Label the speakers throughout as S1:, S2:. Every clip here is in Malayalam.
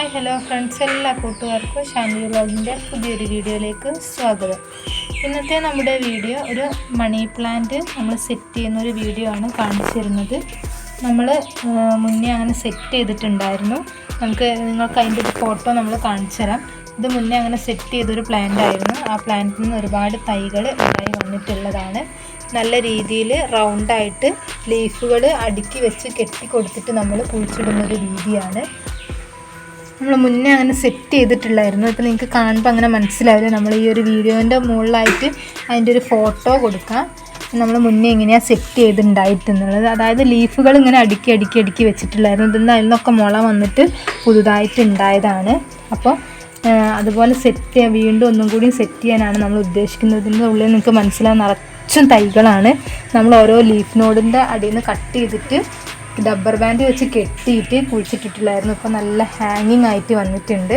S1: ഹായ് ഹലോ ഫ്രണ്ട്സ് എല്ലാ കൂട്ടുകാർക്കും ശാന്തി വ്ളോഗിന്റെ പുതിയൊരു വീഡിയോയിലേക്ക് സ്വാഗതം. ഇന്നത്തെ നമ്മുടെ വീഡിയോ ഒരു മണി പ്ലാന്റ് നമ്മൾ സെറ്റ് ചെയ്യുന്ന ഒരു വീഡിയോ ആണ് കാണിച്ചിരുന്നത്. നമ്മൾ മുന്നേ അങ്ങനെ സെറ്റ് ചെയ്തിട്ടുണ്ടായിരുന്നു. നമുക്ക് നിങ്ങൾക്ക് അതിന്റെ ഒരു ഫോട്ടോ നമ്മൾ കാണിച്ചു തരാം ഇത് മുന്നേ അങ്ങനെ സെറ്റ് ചെയ്തൊരു പ്ലാന്റ് ആയിരുന്നു. ആ പ്ലാന്റിൽ നിന്ന് ഒരുപാട് തൈകൾ ഉണ്ടായി വന്നിട്ടുള്ളതാണ്. നല്ല രീതിയിൽ റൗണ്ടായിട്ട് ലീഫുകൾ അടുക്കി വെച്ച് കെട്ടി കൊടുത്തിട്ട് നമ്മൾ കുഴിച്ചിടുന്നൊരു രീതിയാണ്. നമ്മൾ മുന്നേ അങ്ങനെ സെറ്റ് ചെയ്തിട്ടുള്ളായിരുന്നു ഇപ്പോൾ നിങ്ങൾക്ക് കാണുമ്പോൾ അങ്ങനെ മനസ്സിലാവില്ല നമ്മൾ ഈ ഒരു വീഡിയോന്റെ മുകളിലായിട്ട് അതിന്റെ ഒരു ഫോട്ടോ കൊടുക്കാം. നമ്മൾ മുന്നേ എങ്ങനെയാണ് സെറ്റ് ചെയ്തിട്ടുണ്ടായിട്ടുള്ളത് അതായത് ലീഫുകൾ ഇങ്ങനെ അടുക്കി അടുക്കി അടുക്കി വെച്ചിട്ടുള്ളായിരുന്നു അതിൽ നിന്നൊക്കെ മുള വന്നിട്ട് പുതുതായിട്ട് ഉണ്ടായതാണ് അപ്പോൾ അതുപോലെ സെറ്റ് ചെയ്യാൻ വീണ്ടും ഒന്നും കൂടി സെറ്റ് ചെയ്യാനാണ് നമ്മൾ ഉദ്ദേശിക്കുന്നത്. ഇതിന്റെ ഉള്ളിൽ നിങ്ങൾക്ക് മനസ്സിലാവും നിറച്ചും തൈകളാണ്. നമ്മൾ ഓരോ ലീഫ് നോഡിന്റെ അടിയിൽ നിന്ന് കട്ട് ചെയ്തിട്ട് റബ്ബർ ബാൻഡ് വെച്ച് കെട്ടിയിട്ട് കുഴിച്ചിട്ടിട്ടില്ലായിരുന്നു. ഇപ്പോൾ നല്ല ഹാങ്ങിങ് ആയിട്ട് വന്നിട്ടുണ്ട്.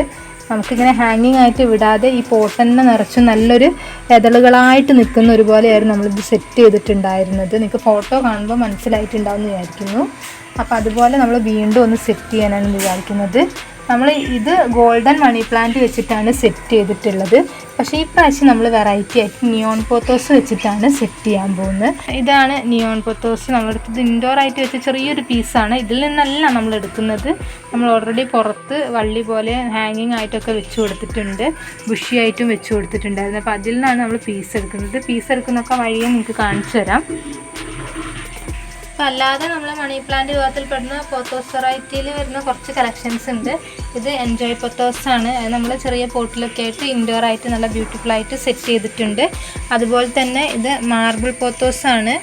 S1: നമുക്കിങ്ങനെ ഹാങ്ങിങ് ആയിട്ട് വിടാതെ ഈ പോട്ട് തന്നെ നിറച്ച് നല്ലൊരു എതളുകളായിട്ട് നിൽക്കുന്ന ഒരുപോലെയായിരുന്നു നമ്മളിത് സെറ്റ് ചെയ്തിട്ടുണ്ടായിരുന്നത്. നിങ്ങൾക്ക് ഫോട്ടോ കാണുമ്പോൾ മനസ്സിലായിട്ടുണ്ടാവും വിചാരിക്കുന്നു. അപ്പോൾ അതുപോലെ നമ്മൾ വീണ്ടും ഒന്ന് സെറ്റ് ചെയ്യാനാണ് വിചാരിക്കുന്നത്. നമ്മൾ ഇത് ഗോൾഡൻ മണി പ്ലാന്റ് വെച്ചിട്ടാണ് സെറ്റ് ചെയ്തിട്ടുള്ളത്. പക്ഷേ ഈ പ്രാവശ്യം നമ്മൾ വെറൈറ്റി ആയിട്ട് നിയോൺ പോത്തോസ് വെച്ചിട്ടാണ് സെറ്റ് ചെയ്യാൻ പോകുന്നത്. ഇതാണ് നിയോൺ പോത്തോസ് നമ്മളെടുത്തത് ഇൻഡോർ ആയിട്ട് വെച്ച ചെറിയൊരു പീസാണ് ഇതിൽ നിന്നല്ല നമ്മൾ എടുക്കുന്നത്. നമ്മൾ ഓൾറെഡി പുറത്ത് വള്ളി പോലെ ഹാങ്ങിങ് ആയിട്ടൊക്കെ വെച്ച് കൊടുത്തിട്ടുണ്ട്. ബുഷി ആയിട്ടും വെച്ച് കൊടുത്തിട്ടുണ്ടായിരുന്നു. അപ്പോൾ അതിൽ നിന്നാണ് നമ്മൾ പീസ് എടുക്കുന്നത്. പീസ് എടുക്കുന്നൊക്കെ വഴിയെ നിങ്ങൾക്ക് കാണിച്ചു തരാം. അപ്പം അല്ലാതെ നമ്മൾ മണി പ്ലാന്റ് വിഭാഗത്തിൽപ്പെടുന്ന പോത്തോസ് വെറൈറ്റിയിൽ വരുന്ന കുറച്ച് കളക്ഷൻസ് ഉണ്ട്. ഇത് എൻജോയ് പൊത്തോസ് ആണ്. നമ്മൾ ചെറിയ പോട്ടിലൊക്കെ ആയിട്ട് ഇൻഡോർ ആയിട്ട് നല്ല ബ്യൂട്ടിഫുൾ ആയിട്ട് സെറ്റ് ചെയ്തിട്ടുണ്ട്. അതുപോലെ തന്നെ ഇത് മാർബിൾ പോത്തോസ് ആണ്.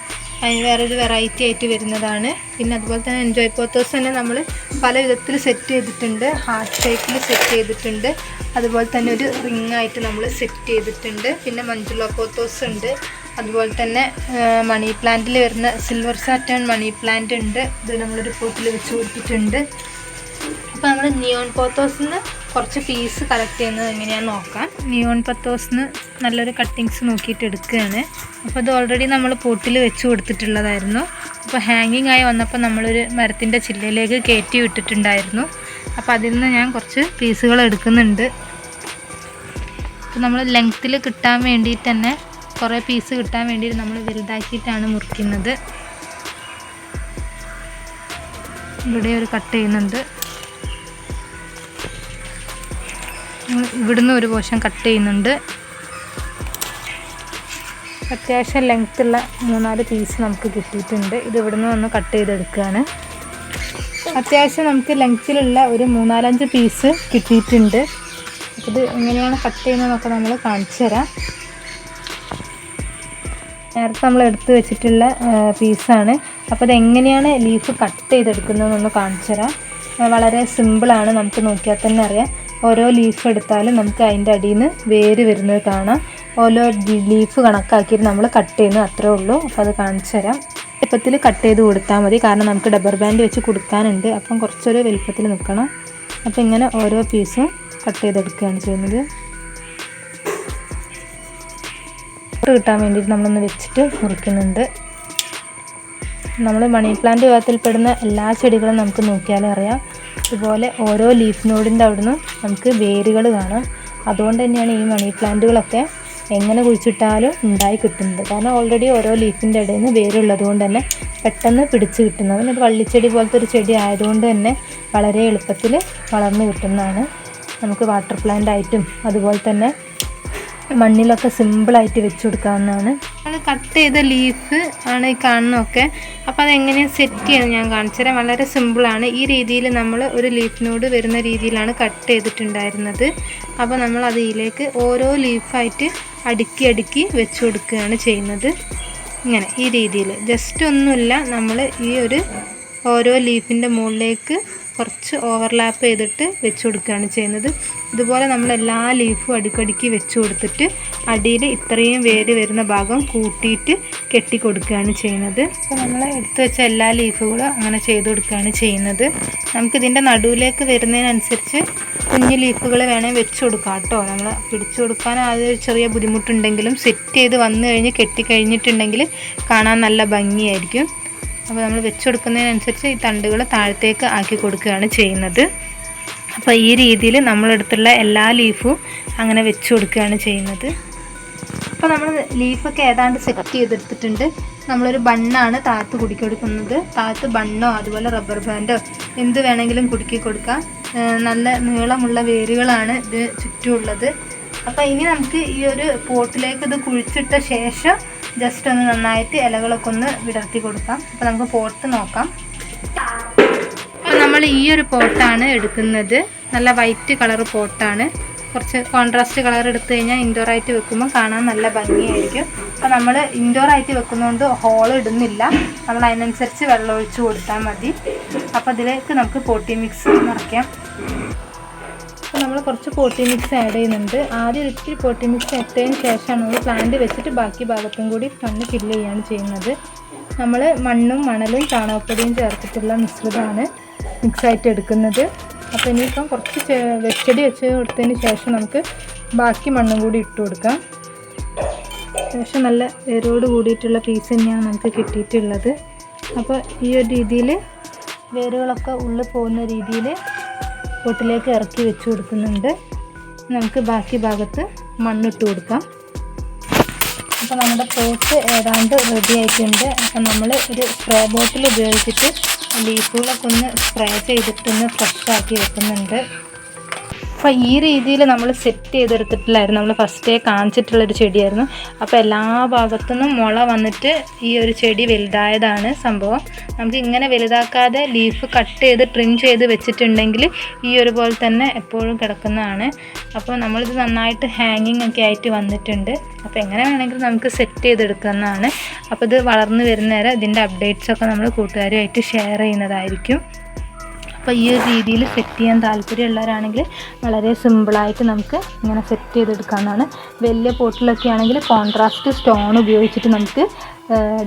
S1: അതിന് വേറൊരു വെറൈറ്റി ആയിട്ട് വരുന്നതാണ്. പിന്നെ അതുപോലെ തന്നെ എൻജോയ് പോത്തോസ് തന്നെ നമ്മൾ പല വിധത്തിൽ സെറ്റ് ചെയ്തിട്ടുണ്ട്. ഹാർട്ട് ഷേപ്പിൽ സെറ്റ് ചെയ്തിട്ടുണ്ട്. അതുപോലെ തന്നെ ഒരു റിംഗ് ആയിട്ട് നമ്മൾ സെറ്റ് ചെയ്തിട്ടുണ്ട്. പിന്നെ മഞ്ജുള പോത്തോസ് ഉണ്ട്. അതുപോലെ തന്നെ മണി പ്ലാന്റിൽ വരുന്ന സിൽവർ സാറ്റേൺ മണി പ്ലാന്റ് ഉണ്ട്. ഇത് നമ്മളൊരു പോട്ടിൽ വെച്ച് കൊടുത്തിട്ടുണ്ട് അപ്പോൾ നമ്മൾ നിയോൺ പോത്തോസിൽ നിന്ന് കുറച്ച് പീസ് കളക്ട് ചെയ്യുന്നത് എങ്ങനെയാണെന്ന് നോക്കാം. നിയോൺ പത്തോസിന് നല്ലൊരു കട്ടിങ്സ് നോക്കിയിട്ട് എടുക്കുകയാണ്. അപ്പോൾ അത് ഓൾറെഡി നമ്മൾ പോട്ടിൽ വെച്ച് കൊടുത്തിട്ടുള്ളതായിരുന്നു. അപ്പോൾ ഹാങ്ങിങ് ആയി വന്നപ്പോൾ നമ്മളൊരു മരത്തിന്റെ ചില്ലയിലേക്ക് കയറ്റി വിട്ടിട്ടുണ്ടായിരുന്നു. അപ്പോൾ അതിൽ നിന്ന് ഞാൻ കുറച്ച് പീസുകൾ എടുക്കുന്നുണ്ട്. അപ്പോൾ നമ്മൾ ലെങ്ത്തിൽ കിട്ടാൻ വേണ്ടിയിട്ട് തന്നെ കുറേ പീസ് കിട്ടാൻ വേണ്ടി നമ്മൾ വലുതാക്കിയിട്ടാണ് മുറിക്കുന്നത്. ഇവിടെ ഒരു കട്ട് ചെയ്യുന്നുണ്ട്. ഇവിടുന്ന് ഒരു പോഷൻ കട്ട് ചെയ്യുന്നുണ്ട്. അത്യാവശ്യം ലെങ്ത്തുള്ള മൂന്നാൽ പീസ് നമുക്ക് കിട്ടിയിട്ടുണ്ട്. ഇത് ഇവിടുന്ന് ഒന്ന് കട്ട് ചെയ്തെടുക്കുകയാണ് അത്യാവശ്യം നമുക്ക് ലെങ്ത്തിലുള്ള ഒരു മൂന്നാലഞ്ച് പീസ് കിട്ടിയിട്ടുണ്ട്. ഇത് എങ്ങനെയാണ് കട്ട് ചെയ്യുന്നതെന്നൊക്കെ നമ്മൾ കാണിച്ചു തരാം നേരത്തെ നമ്മൾ എടുത്തു വെച്ചിട്ടുള്ള പീസാണ്. അപ്പോൾ അതെങ്ങനെയാണ് ലീഫ് കട്ട് ചെയ്തെടുക്കുന്നതെന്നൊന്ന് കാണിച്ചു തരാം. വളരെ സിമ്പിളാണ് നമുക്ക് നോക്കിയാൽ തന്നെ അറിയാം. ഓരോ ലീഫ് എടുത്താലും നമുക്ക് അതിന്റെ അടിയിൽ നിന്ന് വേര് വരുന്നത് കാണാം. ഓരോ ലീഫ് കണക്കാക്കിയിട്ട് നമ്മൾ കട്ട് ചെയ്യുന്നത് അത്രേ ഉള്ളൂ. അപ്പോൾ അത് കാണിച്ചു തരാം. വലുപ്പത്തിൽ കട്ട് ചെയ്ത് കൊടുത്താൽ മതി. കാരണം നമുക്ക് ഡബർ ബാൻഡ് വെച്ച് കൊടുക്കാനുണ്ട്. അപ്പം കുറച്ചൊരു വലുപ്പത്തിൽ നിൽക്കണം. അപ്പോൾ ഇങ്ങനെ ഓരോ പീസും കട്ട് ചെയ്തെടുക്കുകയാണ് ചെയ്യുന്നത്. കിട്ടാൻ വേണ്ടിയിട്ട് നമ്മളൊന്ന് വെച്ചിട്ട് മുറിക്കുന്നുണ്ട്. നമ്മൾ മണി പ്ലാന്റ് വിഭാഗത്തിൽപ്പെടുന്ന എല്ലാ ചെടികളും നമുക്ക് നോക്കിയാലും അറിയാം. ഇതുപോലെ ഓരോ ലീഫ് നോഡിന്റെ അവിടുന്ന് നമുക്ക് വേരുകൾ കാണാം. അതുകൊണ്ട് തന്നെയാണ് ഈ മണി പ്ലാന്റുകളൊക്കെ എങ്ങനെ കുഴിച്ചിട്ടാലും ഉണ്ടായി കിട്ടുന്നത്. കാരണം ഓൾറെഡി ഓരോ ലീഫിന്റെ ഇടയിൽ നിന്ന് വേരുള്ളത് കൊണ്ട് തന്നെ പെട്ടെന്ന് പിടിച്ച് കിട്ടുന്നത്. ഒരു വള്ളിച്ചെടി പോലത്തെ ഒരു ചെടി ആയതുകൊണ്ട് തന്നെ വളരെ എളുപ്പത്തിൽ വളർന്നു കിട്ടുന്നതാണ്. നമുക്ക് വാട്ടർ പ്ലാന്റ് ആയിട്ടും അതുപോലെ തന്നെ മണ്ണിലൊക്കെ സിമ്പിളായിട്ട് വെച്ച് കൊടുക്കാവുന്നതാണ് അത് കട്ട് ചെയ്ത ലീഫ് ആണ് ഈ കാണുന്നതൊക്കെ. അപ്പോൾ അതെങ്ങനെയാണ് സെറ്റ് ചെയ്യുന്നത് ഞാൻ കാണിച്ചു തരാം. വളരെ സിമ്പിളാണ്. ഈ രീതിയിൽ നമ്മൾ ഒരു ലീഫിനോട് വരുന്ന രീതിയിലാണ് കട്ട് ചെയ്തിട്ടുണ്ടായിരുന്നത് അപ്പോൾ നമ്മൾ അതിലേക്ക് ഓരോ ലീഫായിട്ട് അടുക്കി അടുക്കി വെച്ച് കൊടുക്കുകയാണ് ചെയ്യുന്നത്. ഇങ്ങനെ ഈ രീതിയിൽ ജസ്റ്റ് ഒന്നുമില്ല നമ്മൾ ഈ ഒരു ഓരോ ലീഫിന്റെ മുകളിലേക്ക് കുറച്ച് ഓവർലാപ്പ് ചെയ്തിട്ട് വെച്ച് കൊടുക്കുകയാണ് ചെയ്യുന്നത്. ഇതുപോലെ നമ്മൾ എല്ലാ ലീഫും അടുക്കടുക്കി വെച്ച് കൊടുത്തിട്ട് അടിയിൽ ഇത്രയും വേര് വരുന്ന ഭാഗം കൂട്ടിയിട്ട് കെട്ടി കൊടുക്കുകയാണ് ചെയ്യുന്നത്. അപ്പോൾ നമ്മൾ എടുത്തു വെച്ച എല്ലാ ലീഫുകളും അങ്ങനെ ചെയ്ത് കൊടുക്കുകയാണ് ചെയ്യുന്നത്. നമുക്കിതിന്റെ നടുവിലേക്ക് വരുന്നതിനനുസരിച്ച് കുഞ്ഞു ലീഫുകൾ വേണേൽ വെച്ച് കൊടുക്കാം കേട്ടോ. നമ്മൾ പിടിച്ചു കൊടുക്കാൻ ആദ്യം ചെറിയ ബുദ്ധിമുട്ടുണ്ടെങ്കിലും സെറ്റ് ചെയ്ത് വന്നു കഴിഞ്ഞ് കെട്ടി കഴിഞ്ഞിട്ടുണ്ടെങ്കിൽ കാണാൻ നല്ല ഭംഗിയായിരിക്കും. അപ്പോൾ നമ്മൾ വെച്ച് കൊടുക്കുന്നതിനനുസരിച്ച് ഈ തണ്ടുകൾ താഴത്തേക്ക് ആക്കി കൊടുക്കുകയാണ് ചെയ്യുന്നത്. അപ്പോൾ ഈ രീതിയിൽ നമ്മളെടുത്തുള്ള എല്ലാ ലീഫും അങ്ങനെ വെച്ച് കൊടുക്കുകയാണ് ചെയ്യുന്നത്. അപ്പോൾ നമ്മൾ ലീഫൊക്കെ ഏതാണ്ട് സെറ്റ് ചെയ്തെടുത്തിട്ടുണ്ട്. നമ്മളൊരു ബണ്ണാണ് താഴത്ത് കുടുക്കി കൊടുക്കുന്നത്. താഴത്ത് ബണ്ണോ അതുപോലെ റബ്ബർ ബാൻഡോ എന്ത് വേണമെങ്കിലും കുടുക്കി കൊടുക്കാം. നല്ല നീളമുള്ള വേരുകളാണ് ഇത് ചുറ്റുമുള്ളത്. അപ്പോൾ ഇനി നമുക്ക് ഈ ഒരു പോട്ടിലേക്ക് ഇത് കുഴിച്ചിട്ട ശേഷം ജസ്റ്റ് ഒന്ന് നന്നായിട്ട് ഇലകളൊക്കെ ഒന്ന് വിടർത്തി കൊടുക്കാം. അപ്പോൾ നമുക്ക് പോട്ട് നോക്കാം. അപ്പോൾ നമ്മൾ ഈ ഒരു പോട്ടാണ് എടുക്കുന്നത്. നല്ല വൈറ്റ് കളർ പോട്ടാണ് കുറച്ച് കോൺട്രാസ്റ്റ് കളർ എടുത്തു കഴിഞ്ഞാൽ ഇൻഡോർ ആയിട്ട് വെക്കുമ്പോൾ കാണാൻ നല്ല ഭംഗിയായിരിക്കും. അപ്പോൾ നമ്മൾ ഇൻഡോർ ആയിട്ട് വെക്കുന്നതുകൊണ്ട് ഹോൾ ഇടുന്നില്ല. നമ്മൾ അതിനനുസരിച്ച് വെള്ളം ഒഴിച്ച് കൊടുത്താൽ മതി. അപ്പോൾ അതിലേക്ക് നമുക്ക് പോട്ടി മിക്സ് നിറയ്ക്കാം അപ്പോൾ നമ്മൾ കുറച്ച് പോട്ടി മിക്സ് ആഡ് ചെയ്യുന്നുണ്ട്. ആദ്യം ഇത്തിരി പോട്ടി മിക്സ് ഇട്ടതിന് ശേഷമാണ് നമ്മൾ പ്ലാന്റ് വെച്ചിട്ട് ബാക്കി ഭാഗത്തും കൂടി മണ്ണ് ഫില്ല് ചെയ്യുകയാണ് ചെയ്യുന്നത്. നമ്മൾ മണ്ണും മണലും ചാണകപ്പൊടിയും ചേർത്തിട്ടുള്ള മിശ്രിതമാണ് മിക്സായിട്ട് എടുക്കുന്നത്. അപ്പോൾ ഇനിയിപ്പം കുറച്ച് വെച്ചടി വെച്ച് കൊടുത്തതിന് ശേഷം നമുക്ക് ബാക്കി മണ്ണും കൂടി ഇട്ട് കൊടുക്കാം. ശേഷം നല്ല വേരോട് കൂടിയിട്ടുള്ള പീസ് തന്നെയാണ് നമുക്ക് കിട്ടിയിട്ടുള്ളത്. അപ്പോൾ ഈ ഒരു രീതിയിൽ വേരുകളൊക്കെ ഉള്ളിൽ പോകുന്ന രീതിയിൽ പൊട്ടിലേക്ക് ഇറക്കി വെച്ച് കൊടുക്കുന്നുണ്ട്. നമുക്ക് ബാക്കി ഭാഗത്ത് മണ്ണിട്ട് കൊടുക്കാം. അപ്പോൾ നമ്മുടെ പോട്ട് ഏതാണ്ട് റെഡി ആയിട്ടുണ്ട്. അപ്പം നമ്മൾ ഒരു സ്പ്രേ ബോട്ടിൽ ഉപയോഗിച്ചിട്ട് ലീഫുകളൊക്കെ ഒന്ന് സ്പ്രേ ചെയ്തിട്ടൊന്ന് ഫ്രഷ് ആക്കി വെക്കുന്നുണ്ട്. അപ്പോൾ ഈ രീതിയിൽ നമ്മൾ സെറ്റ് ചെയ്തെടുത്തിട്ടില്ലായിരുന്നു. നമ്മൾ ഫസ്റ്റ് ഡേ കാണിച്ചിട്ടുള്ളൊരു ചെടിയായിരുന്നു. അപ്പോൾ എല്ലാ ഭാഗത്തുനിന്നും മുള വന്നിട്ട് ഈ ഒരു ചെടി വലുതായതാണ് സംഭവം. നമുക്ക് ഇങ്ങനെ വലുതാക്കാതെ ലീഫ് കട്ട് ചെയ്ത് ട്രിം ചെയ്ത് വെച്ചിട്ടുണ്ടെങ്കിൽ ഈ ഒരു പോലെ തന്നെ എപ്പോഴും കിടക്കുന്നതാണ്. അപ്പോൾ നമ്മളിത് നന്നായിട്ട് ഹാങ്ങിങ് ഒക്കെ ആയിട്ട് വന്നിട്ടുണ്ട്. അപ്പോൾ എങ്ങനെ വേണമെങ്കിലും നമുക്ക് സെറ്റ് ചെയ്തെടുക്കുന്നതാണ് അപ്പോൾ ഇത് വളർന്നു വരുന്നേരം ഇതിന്റെ അപ്ഡേറ്റ്സ് ഒക്കെ നമ്മൾ കൂട്ടുകാരുമായിട്ട് ഷെയർ ചെയ്യുന്നതായിരിക്കും. അപ്പോൾ ഈ ഒരു രീതിയിൽ സെറ്റ് ചെയ്യാൻ താല്പര്യമുള്ളവരാണെങ്കിൽ വളരെ സിമ്പിളായിട്ട് നമുക്ക് ഇങ്ങനെ സെറ്റ് ചെയ്തെടുക്കാവുന്നതാണ്. വലിയ പോട്ടിലൊക്കെ ആണെങ്കിൽ കോൺട്രാസ്റ്റ് സ്റ്റോൺ ഉപയോഗിച്ചിട്ട് നമുക്ക്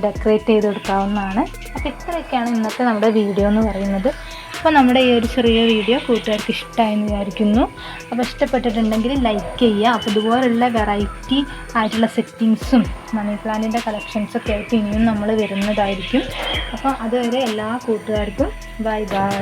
S1: ഡെക്കറേറ്റ് ചെയ്തെടുക്കാവുന്നതാണ്. അപ്പോൾ ഇത്രയൊക്കെയാണ് ഇന്നത്തെ നമ്മുടെ വീഡിയോ എന്ന് പറയുന്നത്. അപ്പോൾ നമ്മുടെ ഈ ഒരു ചെറിയ വീഡിയോ കൂട്ടുകാർക്ക് ഇഷ്ടമായെന്ന് വിചാരിക്കുന്നു. അപ്പോൾ ഇഷ്ടപ്പെട്ടിട്ടുണ്ടെങ്കിൽ ലൈക്ക് ചെയ്യുക. അപ്പോൾ ഇതുപോലുള്ള വെറൈറ്റി ആയിട്ടുള്ള സെറ്റിങ്സും മണി പ്ലാന്റിന്റെ കളക്ഷൻസൊക്കെ ആയിട്ട് ഇനിയും നമ്മൾ വരുന്നതായിരിക്കും. അപ്പോൾ അതുവരെ എല്ലാ കൂട്ടുകാർക്കും ബൈ ബൈ